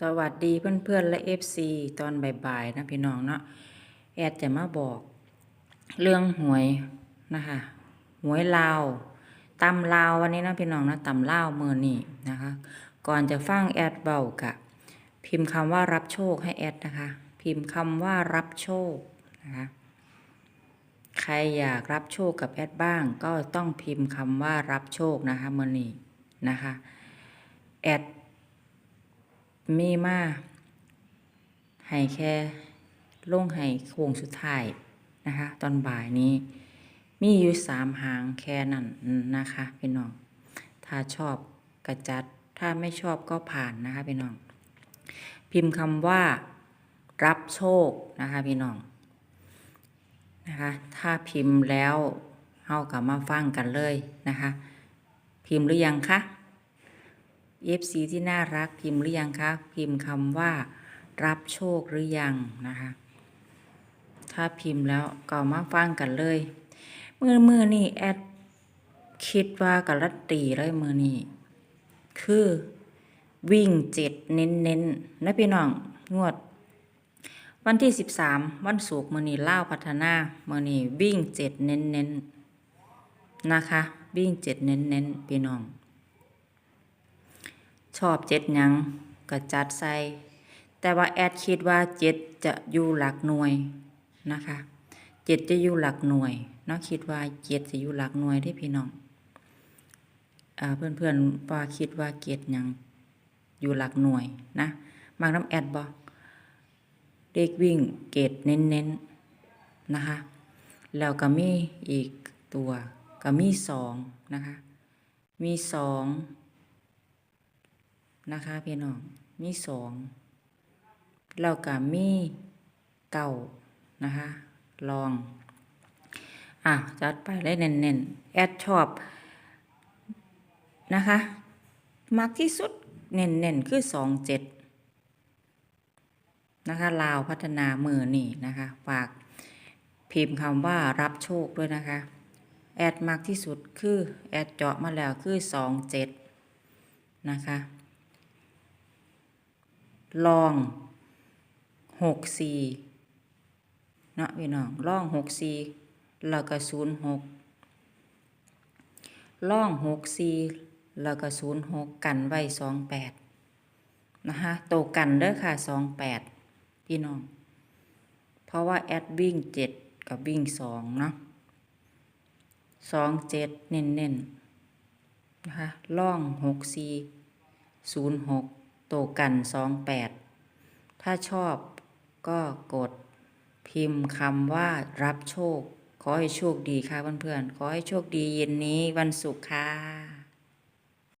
สวัสดีเพื่อนๆและ FC ตอนบ่ายๆนะพี่น้องเนาะแอดจะมาบอก เรื่องหวยนะคะหวยลาวตำลาววันนี้นะพี่น้องนะตำลาวมือนี่นะคะ ก่อนจะฟังแอดเบากะ พิมพ์คำว่ารับโชคให้แอดนะคะ พิมพ์คำว่ารับโชคนะคะใครอยากรับโชคกับแอดบ้าง ก็ต้องพิมพ์คำว่ารับโชคนะคะมือนี่นะคะแอด มีมาให้แค่ลงให้โค้งสุดท้ายนะคะ ตอนบ่ายนี้ มีอยู่สามหางแค่นั้นนะคะพี่น้อง ถ้าชอบกระจัด ถ้าไม่ชอบก็ผ่านนะคะพี่น้อง พิมพ์คำว่า รับโชคนะคะพี่น้องนะคะ ถ้าพิมพ์แล้วเฮากลับมาฟังกันเลยนะคะ พิมพ์หรือยังคะ FC ที่น่ารักพิมพ์หรือยังคะพิมพ์คำว่า รับโชคหรือยังนะคะ ถ้าพิมพ์แล้วก็มาฟังกันเลย มือมือนี่แอดคิดว่ากับรัตตีเลยมือนี่คือวิ่งเจ็ดเน้นเน้นนะพี่น้องงวด วันที่สิบสามวันศุกร์มือนี่เล่าพัฒนามือนี่วิ่งเจ็ดเน้นเน้นนะคะ วิ่งเจ็ดเน้นเน้นพี่น้อง ชอบเจ็ดยังก็จัดใส่ แต่ว่าแอดคิดว่าเจ็ดจะอยู่หลักหน่วยนะคะเจ็ดจะอยู่หลักหน่วยเนาะคิดว่าเจ็ดจะอยู่หลักหน่วยที่พี่น้องอ่าเพื่อนๆว่าคิดว่าเจ็ดยังอยู่หลักหน่วยนะมากน้ำแอดบอกเด็กวิ่งเกตเน้นๆนะคะแล้วก็มีอีกตัวก็มีสองนะคะมีสอง นะคะพี่น้องมีสองแล้วก็มีเก่านะคะลองอะจัดไปเลยเน้นๆแอดชอบนะคะมากที่สุดเน้นๆคือสองเจ็ดนะคะลาวพัฒนามือนี่นะคะฝากพิมพ์คำว่ารับโชคด้วยนะคะแอดมากที่สุดคือ แอดเจาะมาแล้วคือสองเจ็ดนะคะ ลองหกสี่เนาะพี่น้องลองหกสี่แล้วก็ศูนย์หกลองหกสี่แล้วก็ศูนย์หกกันไว้สองแปดนะคะโตกันเด้อค่ะสองแปดพี่น้อง เพราะว่าแอดวิ่งเจ็ดกับวิ่งสองเนาะสองเจ็ดเน้นๆนนะคะล่องหกสี่ศูนย์หก โตกันสองแปดถ้าชอบก็กดพิมพ์คำว่ารับโชค ขอให้โชคดีค่ะเพื่อนๆ ขอให้โชคดีเย็นนี้วันศุกร์ค่ะ